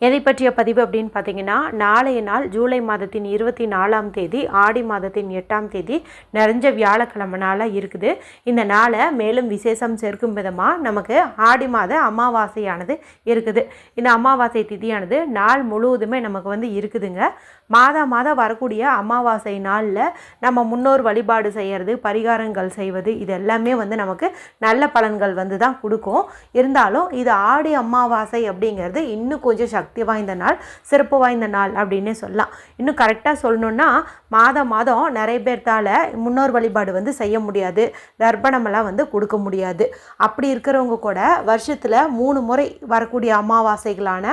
எதை பற்றிய பதிவு அப்படின்னு பார்த்தீங்கன்னா நாளைய நாள் ஜூலை மாதத்தின் இருபத்தி நாலாம் தேதி ஆடி மாதத்தின் எட்டாம் தேதி நிறைஞ்ச வியாழக்கிழமை நாளாக இருக்குது. இந்த நாளை மேலும் விசேஷம் சேர்க்கும் விதமாக நமக்கு ஆடி மாத அமாவாசையானது இருக்குது. இந்த அமாவாசை திதியானது நாள் முழுவதுமே நமக்கு வந்து இருக்குதுங்க. மாதம் மாதம் வரக்கூடிய அமாவாசை நாளில் நம்ம முன்னோர் வழிபாடு செய்கிறது பரிகாரங்கள் செய்வது இது எல்லாமே வந்து நமக்கு நல்ல பலன்கள் வந்து தான் கொடுக்கும். இருந்தாலும் இது ஆடி அமாவாசை அப்படிங்கிறது இன்னும் கொஞ்சம் சக்தி வாய்ந்த நாள் சிறப்பு வாய்ந்த நாள் அப்படின்னே சொல்லலாம். இன்னும் கரெக்டாக சொல்லணுன்னா மாதம் மாதம் நிறைய பேர்த்தால் முன்னோர் வழிபாடு வந்து செய்ய முடியாது. தர்ப்பணமெல்லாம் வந்து கொடுக்க முடியாது. அப்படி இருக்கிறவங்க கூட வருஷத்தில் மூணு முறை வரக்கூடிய அமாவாசைகளான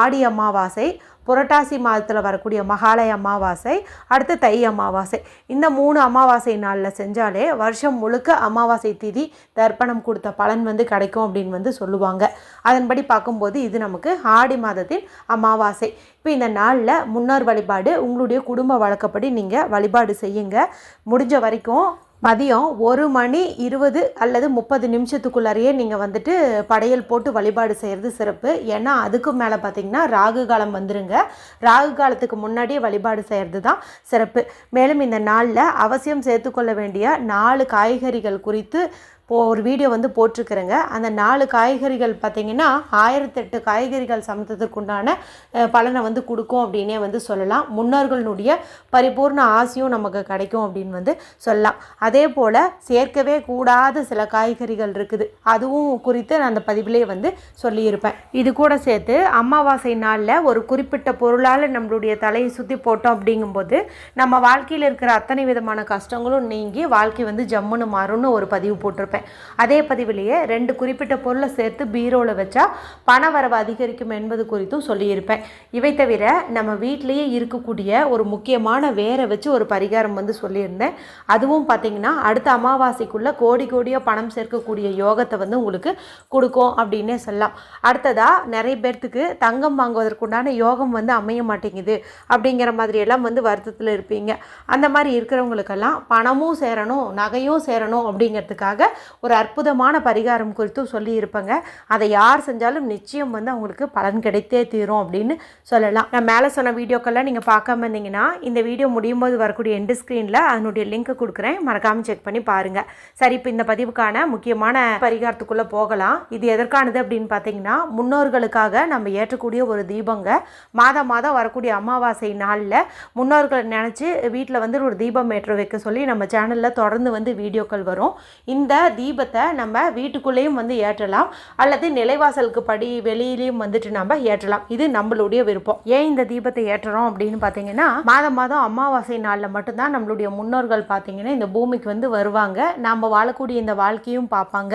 ஆடி அமாவாசை புரட்டாசி மாதத்தில் வரக்கூடிய மகாலய அமாவாசை அடுத்து தை அமாவாசை. இந்த மூணு அமாவாசை நாளில் செஞ்சாலே வருஷம் முழுக்க அமாவாசை திதி தர்ப்பணம் கொடுத்த பலன் வந்து கிடைக்கும் அப்படின்னு வந்து சொல்லுவாங்க. அதன்படி பார்க்கும்போது இது நமக்கு ஆடி மாதத்தின் அமாவாசை. இப்போ இந்த நாளில் முன்னோர் வழிபாடு உங்களுடைய குடும்ப வழக்கப்படி நீங்கள் வழிபாடு செய்யுங்க. முடிஞ்ச வரைக்கும் மதியம் ஒரு மணி இருபது அல்லது முப்பது நிமிஷத்துக்குள்ளாரையே நீங்கள் வந்துட்டு படையல் போட்டு வழிபாடு செய்கிறது சிறப்பு. ஏன்னா அதுக்கு மேலே பார்த்தீங்கன்னா ராகு காலம் வந்துருங்க. ராகு காலத்துக்கு முன்னாடியே வழிபாடு செய்கிறது தான் சிறப்பு. மேலும் இந்த நாளில் அவசியம் சேர்த்துக்கொள்ள வேண்டிய நாலு காய்கறிகள் குறித்து இப்போ ஒரு வீடியோ வந்து போட்டிருக்கிறேங்க. அந்த நாலு காய்கறிகள் பார்த்திங்கன்னா ஆயிரத்தெட்டு காய்கறிகள் சமைத்ததுக்குண்டான பலனை வந்து கொடுக்கும் அப்படின்னே வந்து சொல்லலாம். முன்னோர்களினுடைய பரிபூர்ண ஆசையும் நமக்கு கிடைக்கும் அப்படின்னு வந்து சொல்லலாம். அதே போல் சேர்க்கவே கூடாத சில காய்கறிகள் இருக்குது. அதுவும் குறித்து நான் அந்த பதிவிலே வந்து சொல்லியிருப்பேன். இது கூட சேர்த்து அமாவாசை நாளில் ஒரு குறிப்பிட்ட பொருளால் நம்மளுடைய தலையை சுற்றி போட்டோம் அப்படிங்கும்போது நம்ம வாழ்க்கையில் இருக்கிற அத்தனை விதமான கஷ்டங்களும் நீங்கி வாழ்க்கை வந்து ஜம்முன்னு மாறும்னு ஒரு பதிவு போட்டிருப்பேன். அதே பதிவிலேயே ரெண்டு குறிப்பிட்ட பொருளை சேர்த்து பீரோவில் வச்சா பண வரவு அதிகரிக்கும் என்பது குறித்தும் சொல்லியிருப்பேன். இவை தவிர நம்ம வீட்டிலேயே இருக்கக்கூடிய ஒரு முக்கியமான வேரை வச்சு ஒரு பரிகாரம் வந்து சொல்லியிருந்தேன். அதுவும் பார்த்தீங்கன்னா அடுத்த அமாவாசைக்குள்ளே கோடி கோடியாக பணம் சேர்க்கக்கூடிய யோகத்தை வந்து உங்களுக்கு கொடுக்கும் அப்படின்னே சொல்லலாம். அடுத்ததாக நிறைய பேர்த்துக்கு தங்கம் வாங்குவதற்குண்டான யோகம் வந்து அமைய மாட்டேங்குது அப்படிங்கிற மாதிரியெல்லாம் வந்து வருத்தத்தில் இருப்பீங்க. அந்த மாதிரி இருக்கிறவங்களுக்கெல்லாம் பணமும் சேரணும் நகையும் சேரணும் அப்படிங்கிறதுக்காக ஒரு அற்புதமான பரிகாரம் குறித்தும் சொல்லியிருப்பேங்க. அதை யார் செஞ்சாலும் நிச்சயம் வந்து அவங்களுக்கு பலன் கிடைத்தே தீரும் அப்படின்னு சொல்லலாம். நான் மேலே சொன்ன வீடியோக்கெல்லாம் நீங்கள் பார்க்காம இருந்தீங்கன்னா இந்த வீடியோ முடியும் போது வரக்கூடிய எண்டு ஸ்க்ரீனில் அதனுடைய லிங்க் கொடுக்குறேன். மறக்காமல் செக் பண்ணி பாருங்கள் சரி இப்போ இந்த பதிவுக்கான முக்கியமான பரிகாரத்துக்குள்ளே போகலாம். இது எதற்கானது அப்படின்னு பார்த்தீங்கன்னா முன்னோர்களுக்காக நம்ம ஏற்றக்கூடிய ஒரு தீபங்க. மாதம் மாதம் வரக்கூடிய அமாவாசை நாளில் முன்னோர்களை நினச்சி வீட்டில் வந்து ஒரு தீபம் ஏற்ற வைக்க சொல்லி நம்ம சேனலில் தொடர்ந்து வந்து வீடியோக்கள் வரும். இந்த தீபத்தை நம்ம வீட்டுக்குள்ளேயும் வந்து ஏற்றலாம். அல்லது நிலைவாசலுக்கு படி வெளியிலையும் வந்துட்டு நம்ம ஏற்றலாம். இது நம்மளுடைய விருப்பம். ஏன் இந்த தீபத்தை ஏற்றுறோம் அப்படின்னு பார்த்தீங்கன்னா மாதம் மாதம் அமாவாசை நாளில் மட்டும்தான் நம்மளுடைய முன்னோர்கள் பார்த்தீங்கன்னா இந்த பூமிக்கு வந்து வருவாங்க. நம்ம வாழக்கூடிய இந்த வாழ்க்கையும் பார்ப்பாங்க.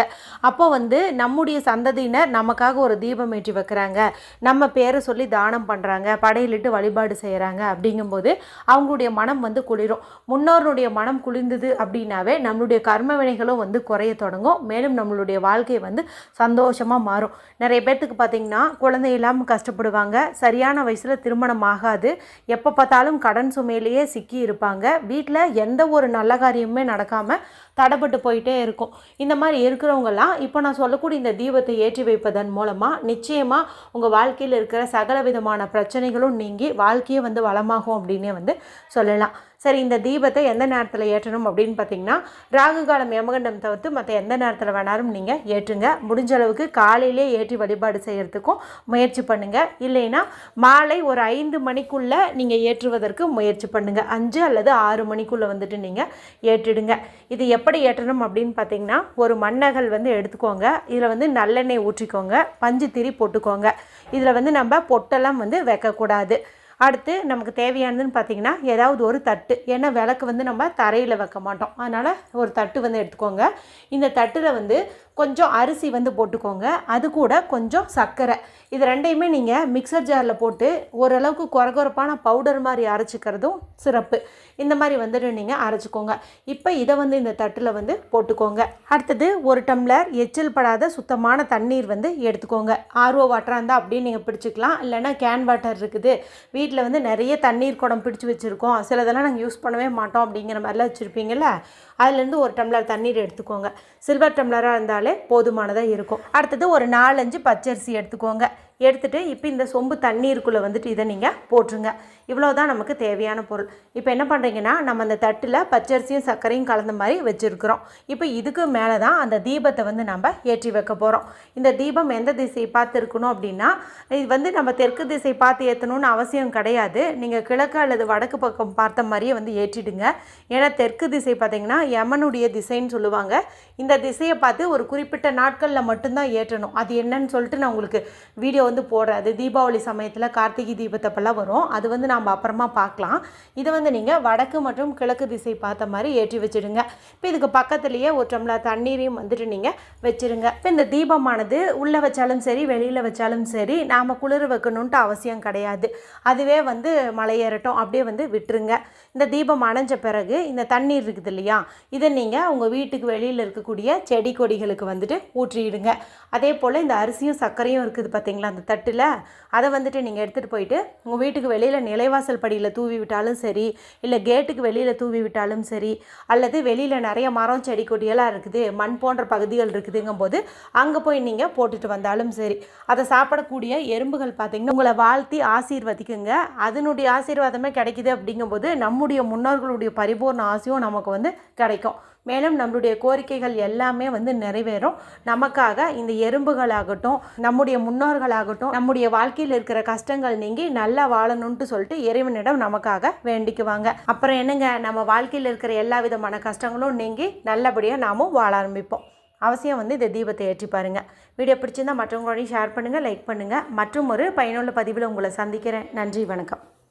அப்போ வந்து நம்முடைய சந்ததியினர் நமக்காக ஒரு தீபம் ஏற்றி வைக்கிறாங்க. நம்ம பேரை சொல்லி தானம் பண்ணுறாங்க படையிலிட்டு வழிபாடு செய்கிறாங்க அப்படிங்கும்போது அவங்களுடைய மனம் வந்து குளிரும். முன்னோருடைய மனம் குளிர்ந்தது அப்படின்னாவே நம்மளுடைய கர்ம வினைகளும் வந்து குறைய தொடங்கும். மேலும் நம்மளுடைய வாழ்க்கை வந்து சந்தோஷமாக மாறும். நிறைய பேர்த்துக்கு பார்த்தீங்கன்னா குழந்தை இல்லாமல் கஷ்டப்படுவாங்க. சரியான வயசில் திருமணம் ஆகாது. எப்போ பார்த்தாலும் கடன் சுமையிலேயே சிக்கி இருப்பாங்க. வீட்டில் எந்த ஒரு நல்ல காரியமுமே நடக்காமல் தடைப்பட்டு போயிட்டே இருக்கும். இந்த மாதிரி இருக்கிறவங்கெல்லாம் இப்போ நான் சொல்லக்கூடிய இந்த தீபத்தை ஏற்றி வைப்பதன் மூலமாக நிச்சயமாக உங்கள் வாழ்க்கையில் இருக்கிற சகல விதமான பிரச்சனைகளும் நீங்கி வாழ்க்கையே வந்து வளமாகும் அப்படின்னே வந்து சொல்லலாம். சரி இந்த தீபத்தை எந்த நேரத்தில் ஏற்றணும் அப்படின்னு பார்த்தீங்கன்னா ராகு காலம் யமகண்டம் தவிர்த்து மற்ற எந்த நேரத்தில் வேணாலும் நீங்கள் ஏற்றுங்க. முடிஞ்ச அளவுக்கு காலையிலே ஏற்றி வழிபாடு செய்கிறதுக்கும் முயற்சி பண்ணுங்கள் இல்லைன்னா மாலை ஒரு ஐந்து மணிக்குள்ளே நீங்கள் ஏற்றுவதற்கு முயற்சி பண்ணுங்கள் அஞ்சு அல்லது ஆறு மணிக்குள்ளே வந்துட்டு நீங்கள் ஏற்றிடுங்க. இது எப்படி ஏற்றணும் அப்படின்னு பார்த்தீங்கன்னா ஒரு மண்ணகல் வந்து எடுத்துக்கோங்க. இதில் வந்து நல்லெண்ணெய் ஊற்றிக்கோங்க. பஞ்சு திரி போட்டுக்கோங்க. இதில் வந்து நம்ம பொட்டெல்லாம் வந்து வைக்கக்கூடாது. அடுத்து நமக்கு தேவையானதுன்னு பார்த்தீங்கன்னா ஏதாவது ஒரு தட்டு. ஏன்னா விளக்கு வந்து நம்ம தரையில் வைக்க மாட்டோம். அதனால் ஒரு தட்டு வந்து எடுத்துக்கோங்க. இந்த தட்டில் வந்து கொஞ்சம் அரிசி வந்து போட்டுக்கோங்க. அது கூட கொஞ்சம் சர்க்கரை. இது ரெண்டையுமே நீங்கள் மிக்சர் ஜாரில் போட்டு ஓரளவுக்கு குறகுறப்பான பவுடர் மாதிரி அரைச்சிக்கிறதும் சிறப்பு. இந்த மாதிரி வந்துட்டு நீங்கள் அரைச்சிக்கோங்க. இப்போ இதை வந்து இந்த தட்டில் வந்து போட்டுக்கோங்க. அடுத்தது ஒரு டம்ளர் எச்சில் படாத சுத்தமான தண்ணீர் வந்து எடுத்துக்கோங்க. ஆர்ஓ வாட்டராக இருந்தால் அப்படியே நீங்கள் பிடிச்சிக்கலாம். இல்லைன்னா கேன் வாட்டர் இருக்குது. வீட்டில் வந்து நிறைய தண்ணீர் குடம் பிடிச்சி வச்சுருக்கோம். சிலதெல்லாம் நாங்கள் யூஸ் பண்ணவே மாட்டோம் அப்படிங்கிற மாதிரிலாம் வச்சுருப்பீங்கள்ல அதுலேருந்து ஒரு டம்ளர் தண்ணீர் எடுத்துக்கோங்க. சில்வர் டம்ளராக இருந்தால் போதுமானதாக இருக்கும். அடுத்தது ஒரு நாலஞ்சு பச்சரிசி எடுத்துக்கோங்க. எடுத்துகிட்டு இப்போ இந்த சொம்பு தண்ணீருக்குள்ளே வந்துட்டு இதை நீங்கள் போட்டுருங்க. இவ்வளோ தான் நமக்கு தேவையான பொருள். இப்போ என்ன பண்ணுறீங்கன்னா நம்ம அந்த தட்டில் பச்சரிசியும் சர்க்கரையும் கலந்த மாதிரி வச்சுருக்குறோம். இப்போ இதுக்கு மேலே தான் அந்த தீபத்தை வந்து நம்ம ஏற்றி வைக்க போகிறோம் இந்த தீபம் எந்த திசையை பார்த்து இருக்கணும் அப்படின்னா இது வந்து நம்ம தெற்கு திசை பார்த்து ஏற்றணும்னு அவசியம் கிடையாது. நீங்கள் கிழக்கு அல்லது வடக்கு பக்கம் பார்த்த மாதிரியே வந்து ஏற்றிடுங்க. ஏன்னா தெற்கு திசை பார்த்திங்கன்னா யமனுடைய திசைன்னு சொல்லுவாங்க. இந்த திசையை பார்த்து ஒரு குறிப்பிட்ட நாட்களில் மட்டும்தான் ஏற்றணும். அது என்னன்னு சொல்லிட்டு நான் உங்களுக்கு வீடியோ வந்து போடுறது தீபாவளி சமயத்தில் கார்த்திகை தீபத்தப்பெல்லாம் வரும். அது வந்து நம்ம அப்புறமா பார்க்கலாம். இதை வந்து நீங்கள் வடக்கு மற்றும் கிழக்கு திசை பார்த்த மாதிரி ஏற்றி வச்சிடுங்க. இப்போ இதுக்கு பக்கத்துலேயே ஒரு டம்ளர் தண்ணீரையும் வந்துட்டு நீங்கள் வச்சிருங்க. இப்போ இந்த தீபமானது உள்ளே வச்சாலும் சரி வெளியில் வச்சாலும் சரி நாம் குளிர் வைக்கணுன்ட்டு அவசியம் கிடையாது. அதுவே வந்து மலையேறட்டும் அப்படியே வந்து விட்டுருங்க. இந்த தீபம் அணைஞ்ச பிறகு இந்த தண்ணீர் இருக்குது இல்லையா இதை நீங்கள் உங்கள் வீட்டுக்கு வெளியில் இருக்கக்கூடிய செடி கொடிகளுக்கு வந்துட்டு ஊற்றிடுங்க. அதே போல் இந்த அரிசியும் சர்க்கரையும் இருக்குது பார்த்தீங்களா அந்த தட்டில் அதை வந்துட்டு நீங்கள் எடுத்துகிட்டு போயிட்டு உங்கள் வீட்டுக்கு வெளியில் நிலைவாசல் படியில் தூவி விட்டாலும் சரி இல்லை கேட்டுக்கு வெளியில் தூவி விட்டாலும் சரி அல்லது வெளியில் நிறைய மரம் செடி கொடியெல்லாம் இருக்குது மண் போன்ற பகுதிகள் இருக்குதுங்கும் போது அங்கே போய் நீங்கள் போட்டுட்டு வந்தாலும் சரி. அதை சாப்பிடக்கூடிய எறும்புகள் பார்த்திங்கன்னா உங்களை வாழ்த்தி ஆசீர்வதிக்குங்க. அதனுடைய ஆசீர்வாதமே கிடைக்குது அப்படிங்கும்போது நம்முடைய முன்னோர்களுடைய பரிபூர்ண ஆசையும் நமக்கு வந்து கிடைக்கும். மேலும் நம்மளுடைய கோரிக்கைகள் எல்லாமே வந்து நிறைவேறும். நமக்காக இந்த எறும்புகளாகட்டும் நம்முடைய முன்னோர்களாகட்டும் நம்முடைய வாழ்க்கையில் இருக்கிற கஷ்டங்கள் நீங்கி நல்லா வாழணும்ட்டு சொல்லிட்டு இறைவனிடம் நமக்காக வேண்டிக்குவாங்க. அப்புறம் என்னங்க நம்ம வாழ்க்கையில் இருக்கிற எல்லா விதமான கஷ்டங்களும் நீங்கி நல்லபடியாக நாமும் வாழ ஆரம்பிப்போம். அவசியம் வந்து இந்த தீபத்தை ஏற்றி பாருங்கள் வீடியோ பிடிச்சிருந்தால் மற்றவங்களோடையும் ஷேர் பண்ணுங்கள் லைக் பண்ணுங்கள் மற்றும் ஒரு பயனுள்ள பதிவில் உங்களை சந்திக்கிறேன். நன்றி வணக்கம்.